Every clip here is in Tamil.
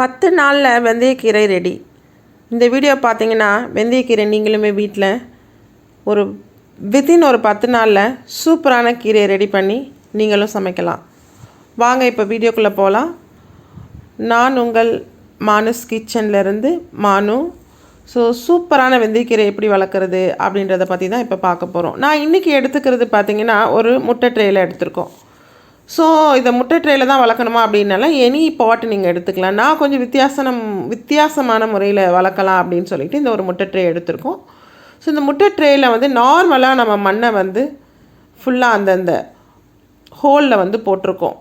பத்து நாளில் வெந்தயக்கீரை ரெடி இந்த வீடியோ பார்த்தீங்கன்னா வெந்தயக்கீரை நீங்களுமே வீட்டில் ஒரு வித்தின் ஒரு பத்து நாளில் சூப்பரான கீரையை ரெடி பண்ணி நீங்களும் சமைக்கலாம். வாங்க இப்போ வீடியோக்குள்ளே போகலாம் நான் உங்கள் மானுஸ் கிச்சன்லேருந்து மானு. ஸோ சூப்பரான வெந்தயக்கீரை எப்படி வளர்க்குறது அப்படின்றத பற்றி தான் இப்போ பார்க்க போகிறோம் நான் இன்றைக்கி எடுத்துக்கிறது பார்த்திங்கன்னா ஒரு முட்டை ட்ரேயில் எடுத்திருக்கோம். ஸோ இதை முட்டை ட்ரேயில் தான் வளர்க்கணுமா அப்படின்னால எனி பாட் நீங்கள் எடுத்துக்கலாம். நான் கொஞ்சம் வித்தியாசம் வித்தியாசமான முறையில் வளர்க்கலாம் அப்படின்னு சொல்லிட்டு இந்த ஒரு முட்டை ட்ரே எடுத்திருக்கோம். ஸோ இந்த முட்டை ட்ரேயில் வந்து நார்மலாக நம்ம மண்ணை வந்து ஃபுல்லாக அந்தந்த ஹோலில் வந்து போட்டிருக்கோம்.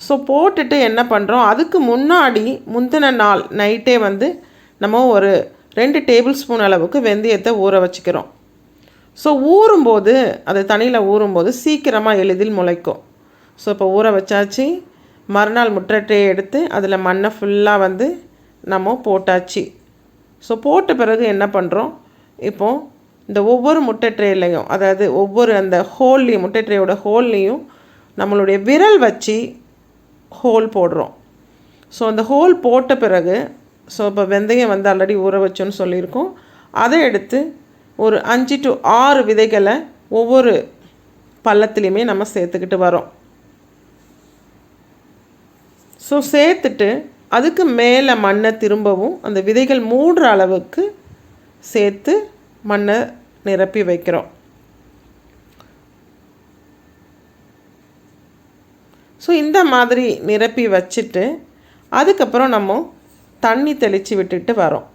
ஸோ போட்டுட்டு என்ன பண்ணுறோம் அதுக்கு முன்னாடி முந்தின நாள் நைட்டே வந்து நம்ம ஒரு ரெண்டு டேபிள் ஸ்பூன் அளவுக்கு வெந்தயத்தை ஊற வச்சுக்கிறோம். ஸோ ஊறும்போது அது தண்ணியில் ஊறும்போது சீக்கிரமாக எளிதில் முளைக்கும். ஸோ இப்போ ஊற வச்சாச்சு. மறுநாள் முட்டை எடுத்து அதில் மண்ணை ஃபுல்லாக வந்து நம்ம போட்டாச்சு. ஸோ போட்ட பிறகு என்ன பண்ணுறோம் இப்போது இந்த ஒவ்வொரு முட்டை ட்ரேலையும் அதாவது ஒவ்வொரு அந்த ஹோல்லையும் முட்டை ட்ரேயோட ஹோல்லையும் நம்மளுடைய விரல் வச்சு ஹோல் போடுறோம். ஸோ அந்த ஹோல் போட்ட பிறகு ஸோ இப்போ வெந்தயம் வந்து ஆல்ரெடி ஊற வச்சோன்னு சொல்லியிருக்கோம். அதை எடுத்து ஒரு அஞ்சு டு ஆறு விதைகளை ஒவ்வொரு பள்ளத்துலேயுமே நம்ம சேர்த்துக்கிட்டு வரோம். ஸோ சேர்த்துட்டு அதுக்கு மேலே மண்ணை திரும்பவும் அந்த விதைகள் மூடுற அளவுக்கு சேர்த்து மண்ணை நிரப்பி வைக்கிறோம். ஸோ இந்த மாதிரி நிரப்பி வச்சுட்டு அதுக்கப்புறம் நம்ம தண்ணி தெளித்து விட்டுட்டு வரோம்.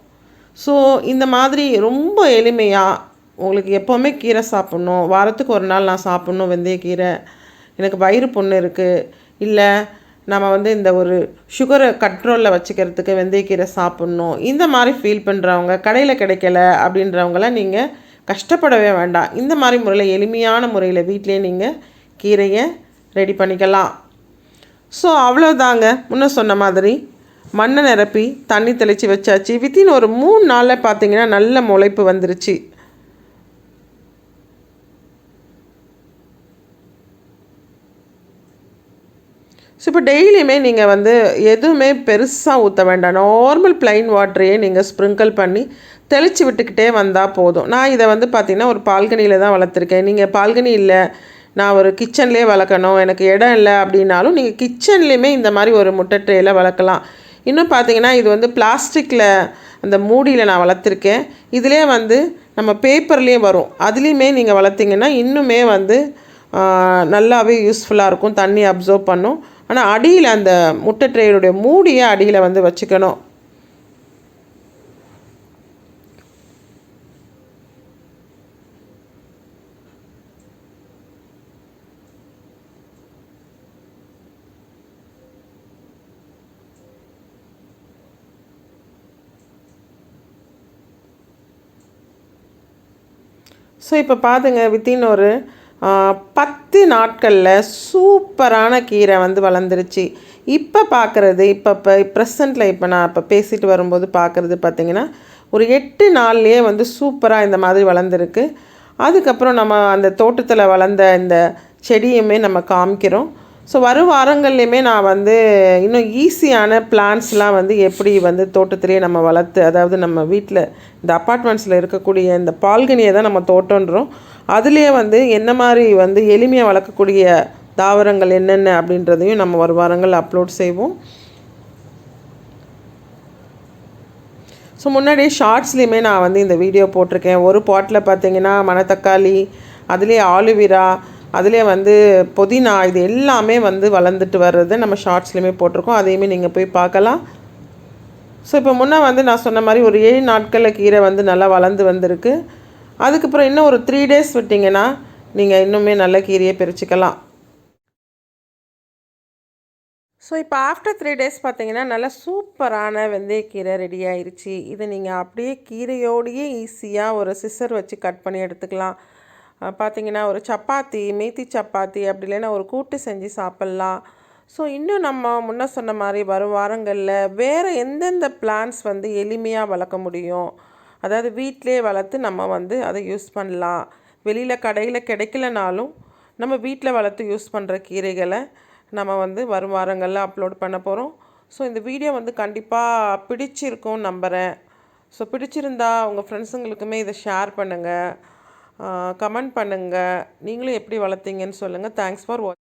ஸோ இந்த மாதிரி ரொம்ப எளிமையாக உங்களுக்கு எப்போவுமே கீரை சாப்பிட்ணும். வாரத்துக்கு ஒரு நாள் நான் சாப்பிட்ணும் வெந்தயக்கீரை. எனக்கு வயிறு புண்ணு இருக்குது இல்லை நம்ம வந்து இந்த ஒரு சுகரை கண்ட்ரோலில் வச்சுக்கிறதுக்கு வெந்தயக்கீரை சாப்பிட்ணும். இந்த மாதிரி ஃபீல் பண்ணுறவங்க கடையில் கிடைக்கல அப்படின்றவங்களாம் நீங்கள் கஷ்டப்படவே வேண்டாம். இந்த மாதிரி முறையில் எளிமையான முறையில் வீட்டிலே நீங்கள் கீரையை ரெடி பண்ணிக்கலாம். ஸோ அவ்வளோதாங்க முன்ன சொன்ன மாதிரி மண்ணை நிரப்பி தண்ணி தெளித்து வச்சாச்சு. வித்தின் ஒரு மூணு நாளில் பார்த்தீங்கன்னா நல்ல முளைப்பு வந்துருச்சு. ஸோ இப்போ டெய்லியுமே நீங்கள் வந்து எதுவுமே பெருசாக ஊற்ற வேண்டாம். நார்மல் ப்ளைன் வாட்டரையே நீங்கள் ஸ்ப்ரிங்கிள் பண்ணி தெளித்து விட்டுக்கிட்டே வந்தால் போதும். நான் இதை வந்து பார்த்திங்கன்னா ஒரு பால்கனியில் தான் வளர்த்துருக்கேன். நீங்கள் பால்கனி இல்லை நான் ஒரு கிச்சன்லேயே வளர்க்கணும் எனக்கு இடம் இல்லை அப்படின்னாலும் நீங்கள் கிச்சன்லேயுமே இந்த மாதிரி ஒரு முட்டை ட்ரேயில் வளர்க்கலாம். இன்னும் பார்த்தீங்கன்னா இது வந்து பிளாஸ்டிக்கில் அந்த மூடியில் நான் வளர்த்துருக்கேன். இதிலே வந்து நம்ம பேப்பர்லேயே வரும். அதுலேயுமே நீங்கள் வளர்த்திங்கன்னா இன்னுமே வந்து நல்லாவே யூஸ்ஃபுல்லாக இருக்கும். தண்ணி அப்சர்வ் பண்ணும். ஆனால் அடியில் அந்த முட்டை ட்ரேயுடைய மூடியை அடியில் வந்து வச்சுக்கணும். ஸோ இப்போ பார்த்துங்க வித்தின் ஒரு பத்து நாட்களில் சூப்பரான கீரை வந்து வளர்ந்துருச்சு. இப்போ பார்க்குறது இப்போ இப்போ ப்ரெசண்ட்டில் இப்போ நான் இப்போ பேசிட்டு வரும்போது பார்க்குறது பார்த்திங்கன்னா ஒரு எட்டு நாள்லேயே வந்து சூப்பராக இந்த மாதிரி வளர்ந்துருக்கு. அதுக்கப்புறம் நம்ம அந்த தோட்டத்தில் வளர்ந்த இந்த செடியுமே நம்ம காமிக்கிறோம். ஸோ வரும் வாரங்கள்லையுமே நான் வந்து இன்னும் ஈஸியான பிளான்ஸ்லாம் வந்து எப்படி வந்து தோட்டத்திலேயே நம்ம வளர்த்து அதாவது நம்ம வீட்டில் இந்த அப்பார்ட்மெண்ட்ஸில் இருக்கக்கூடிய இந்த பால்கனியை தான் நம்ம தோட்டன்றோம் அதுலேயே வந்து என்ன மாதிரி வந்து எளிமையாக வளர்க்கக்கூடிய தாவரங்கள் என்னென்ன அப்படின்றதையும் நம்ம ஒரு வாரங்கள் அப்லோட் செய்வோம். ஸோ முன்னாடி ஷார்ட்ஸ்லேயுமே நான் வந்து இந்த வீடியோ போட்டிருக்கேன். ஒரு பாட்டில் பார்த்தீங்கன்னா மணத்தக்காளி அதுலேயே ஆலுவிரா அதுலேயே வந்து புதினா இது எல்லாமே வந்து வளர்ந்துட்டு வர்றது நம்ம ஷார்ட்ஸ்லேயுமே போட்டிருக்கோம். அதையுமே நீங்கள் போய் பார்க்கலாம். ஸோ இப்போ முன்னே வந்து நான் சொன்ன மாதிரி ஒரு ஏழு நாட்களில் கீரை வந்து நல்லா வளர்ந்து வந்திருக்கு. அதுக்கப்புறம் இன்னும் ஒரு த்ரீ டேஸ் விட்டிங்கன்னா நீங்கள் இன்னுமே நல்ல கீரையை பிரிச்சுக்கலாம். ஸோ இப்போ ஆஃப்டர் த்ரீ டேஸ் பார்த்தீங்கன்னா நல்லா சூப்பரான வெந்தயக்கீரை ரெடி ஆயிடுச்சு இதை நீங்கள் அப்படியே கீரையோடையே ஈஸியாக ஒரு சிசர் வச்சு கட் பண்ணி எடுத்துக்கலாம். பார்த்தீங்கன்னா ஒரு சப்பாத்தி மேத்தி சப்பாத்தி அப்படி இல்லைன்னா ஒரு கூட்டு செஞ்சு சாப்பிட்லாம். ஸோ இன்னும் நம்ம முன்ன சொன்ன மாதிரி வரும் வாரங்களில் வேறு எந்தெந்த பிளான்ஸ் வந்து எளிமையாக வளர்க்க முடியும்? அதாவது வீட்டிலே வளர்த்து நம்ம வந்து அதை யூஸ் பண்ணலாம். வெளியில் கடையில் கிடைக்கலனாலும் நம்ம வீட்டில் வளர்த்து யூஸ் பண்ணுற கீரைகளை நம்ம வந்து வரும் வாரங்களில் அப்லோட் பண்ண போகிறோம் ஸோ இந்த வீடியோ வந்து கண்டிப்பாக பிடிச்சிருக்கும் நம்புகிறேன் ஸோ பிடிச்சிருந்தா உங்கள் ஃப்ரெண்ட்ஸுங்களுக்குமே இதை ஷேர் பண்ணுங்கள் கமெண்ட் பண்ணுங்கள் நீங்களும் எப்படி வளர்த்தீங்கன்னு சொல்லுங்கள் தேங்க்ஸ் ஃபார் வாட்ச்